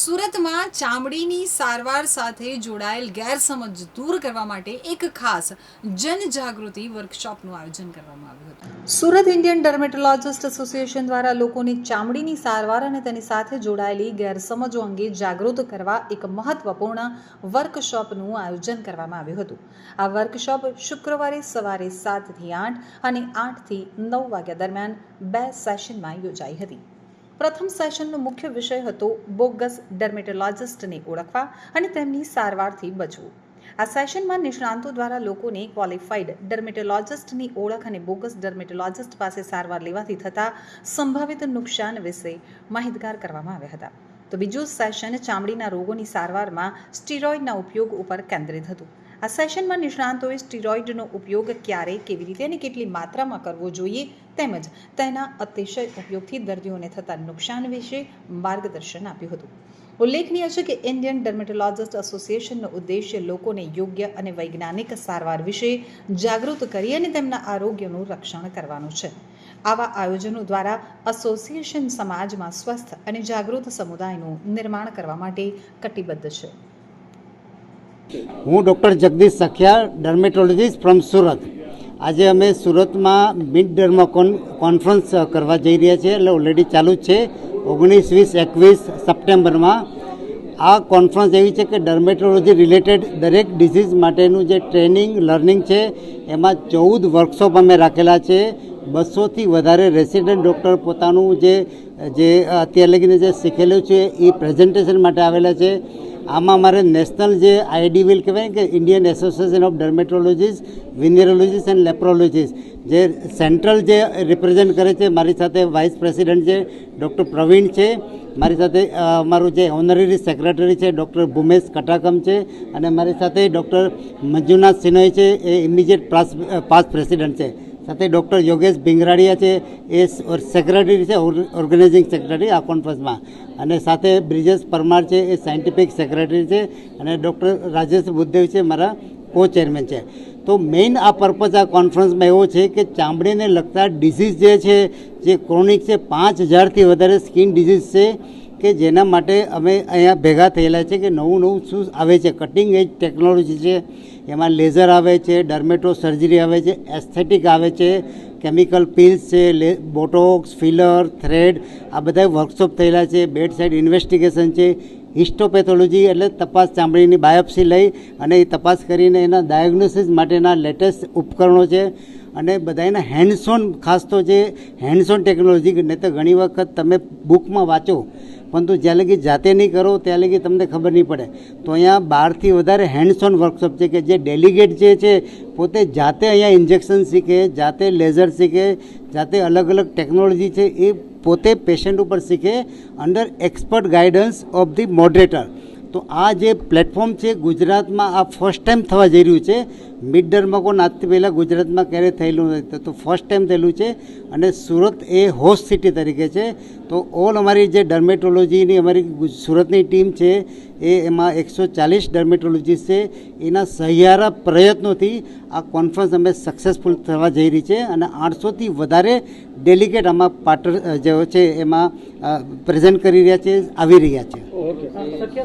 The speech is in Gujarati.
સુરતમાં ચામડીની સારવાર સાથે જોડાયેલ ગેરસમજ દૂર કરવા માટે એક ખાસ જનજાગૃતિ વર્કશોપનું આયોજન કરવામાં આવ્યું હતું. સુરત ઇન્ડિયન ડર્મેટોલોજિસ્ટ એસોસિએશન દ્વારા લોકોને ચામડીની સારવાર અને તેની સાથે જોડાયેલી ગેરસમજો અંગે જાગૃત કરવા એક મહત્વપૂર્ણ વર્કશોપનું આયોજન કરવામાં આવ્યું હતું. આ વર્કશોપ શુક્રવારે સવારે સાતથી આઠ અને આઠથી નવ વાગ્યા દરમિયાન બે સેશનમાં યોજાઈ હતી. પ્રથમ સેશનનો મુખ્ય વિષય હતો બોગસ ડર્મેટોલોજિસ્ટને ઓળખવા અને તેમની સારવારથી બચવું. આ સેશનમાં નિષ્ણાંતો દ્વારા લોકોને ક્વોલિફાઈડ ડર્મેટોલોજિસ્ટની ઓળખ અને બોગસ ડર્મેટોલોજિસ્ટ પાસે સારવાર લેવાથી થતા સંભવિત નુકસાન વિશે માહિતગાર કરવામાં આવ્યા હતા. તો બીજું સેશન ચામડીના રોગોની સારવારમાં સ્ટીરોઇડના ઉપયોગ ઉપર કેન્દ્રિત હતું. આ સેશનમાં નિષ્ણાંતોએ સ્ટીરોઇડનો ઉપયોગ ક્યારે, કેવી રીતે અને કેટલી માત્રામાં કરવો જોઈએ તેમજ તેના અતિશય ઉપયોગથી દર્દીઓને થતા નુકસાન વિશે માર્ગદર્શન આપ્યું હતું. ઉલ્લેખનીય છે કે ઇન્ડિયન ડર્મેટોલોજિસ્ટ એસોસિએશનનો ઉદ્દેશ્ય લોકોને યોગ્ય અને વૈજ્ઞાનિક સારવાર વિશે જાગૃત કરી અને તેમના આરોગ્યનું રક્ષણ કરવાનું છે. આવા આયોજનો દ્વારા એસોસિએશન સમાજમાં સ્વસ્થ અને જાગૃત સમુદાયનું નિર્માણ કરવા માટે કટિબદ્ધ છે. હું doctor Jagdish Sakhiya dermatologist from Surat. આજે અમે સુરતમાં મિડ ડર્માકોન કોન્ફરન્સ કરવા જઈ રહ્યા છીએ. એટલે ઓલરેડી ચાલુ છે. ઓગણીસ, વીસ, એકવીસ સપ્ટેમ્બરમાં આ કોન્ફરન્સ એવી છે કે ડર્મેટોલોજી રિલેટેડ દરેક ડિઝીઝ માટેનું જે ટ્રેનિંગ, લર્નિંગ છે, એમાં ચૌદ વર્કશોપ અમે રાખેલા છે. બસોથી વધારે રેસિડેન્ટ ડૉક્ટર પોતાનું જે જે અત્યારે લગીને જે શીખેલું છે એ પ્રેઝન્ટેશન માટે આવેલા છે. આમાં મારે નેશનલ જે આઈડી વિલ કહેવાય કે Indian association of dermatologist venereologist and leprologist જે સેન્ટ્રલ જે રિપ્રેઝેન્ટ કરે છે, મારી સાથે વાઇસ પ્રેસિડેન્ટ છે ડૉક્ટર પ્રવીણ છે, મારી સાથે અમારું મારું જે ઓનરરી સેક્રેટરી છે ડૉક્ટર ભૂમેશ કટાકમ છે, અને મારી સાથે ડૉક્ટર મંજુનાથ સિનોય છે, એ ઇમિડિયેટ પાસ પાસ પ્રેસિડેન્ટ છે. સાથે ડૉક્ટર યોગેશ ભીંગરાડિયા છે, એ સેક્રેટરી છે ઓર્ગેનાઇઝિંગ સેક્રેટરી આ કોન્ફરન્સમાં અને સાથે બ્રિજેશ પરમાર છે, એ સાયન્ટિફિક સેક્રેટરી છે, અને ડૉક્ટર રાજેશ બુદ્ધેવ છે, મારા કો ચેરમેન છે. તો મેઇન આ પર્પઝ આ કોન્ફરન્સમાં એવો છે કે ચામડીને લગતા ડિઝીઝ જે છે, જે ક્રોનિક છે, પાંચ હજારથી વધારે સ્કિન ડિઝીઝ છે કે જેના માટે અમે અહીંયા ભેગા થયેલા છે કે નવું નવું શું આવે છે. કટિંગ એજ ટેકનોલોજી છે. એમાં લેઝર આવે છે ડર્મેટો સર્જરી આવે છે એસ્થેટિક આવે છે કેમિકલ પિલ્સ છે લે બોટોક્સ ફિલર થ્રેડ આ બધા વર્કશોપ થયેલા છે. બેડ સાઇડ ઇન્વેસ્ટિગેશન છે. હિસ્ટોપેથોલોજી એટલે તપાસ ચામડીની બાયોપ્સી લઈ અને એ તપાસ કરીને એના ડાયગ્નોસિસ માટેના લેટેસ્ટ ઉપકરણો છે અને બધાના હેન્ડસોન ખાસ તો જે હેન્ડસોન ટેકનોલોજી નહીં તો ઘણી વખત તમે બુકમાં વાંચો પરંતુ જ્યાં લગી જાતે નહીં કરો, ત્યાં લગી તમને ખબર નહીં પડે. તો અહીંયા બારથી વધારે હેન્ડ્સ ઓન વર્કશોપ છે કે જે ડેલિગેટ જે છે, પોતે જાતે અહીંયા ઇન્જેક્શન શીખે, જાતે લેઝર શીખે, જાતે અલગ અલગ ટેકનોલોજી છે, એ પોતે પેશન્ટ ઉપર શીખે under expert guidance of the moderator તો આ જે પ્લેટફોર્મ છે ગુજરાતમાં આ ફર્સ્ટ ટાઈમ થવા જઈ રહ્યું છે. મિડ કોણ આજથી પહેલાં ગુજરાતમાં ક્યારેય થયેલું નથી. તો ફર્સ્ટ ટાઈમ થયેલું છે અને સુરત એ હોસ્ટ સિટી તરીકે છે. તો ઓલ અમારી જે ડર્મેટોલોજીની અમારી સુરતની ટીમ છે એ એમાં એકસો ચાલીસ ડર્મેટોલોજીસ્ટ છે. એના સહિયારા પ્રયત્નોથી આ કોન્ફરન્સ અમે સક્સેસફુલ થવા જઈ રહી છે અને આઠસોથી વધારે ડેલિગેટ આમાં પાર્ટર જેઓ છે એમાં પ્રેઝન્ટ કરી રહ્યા છે, આવી રહ્યા છે.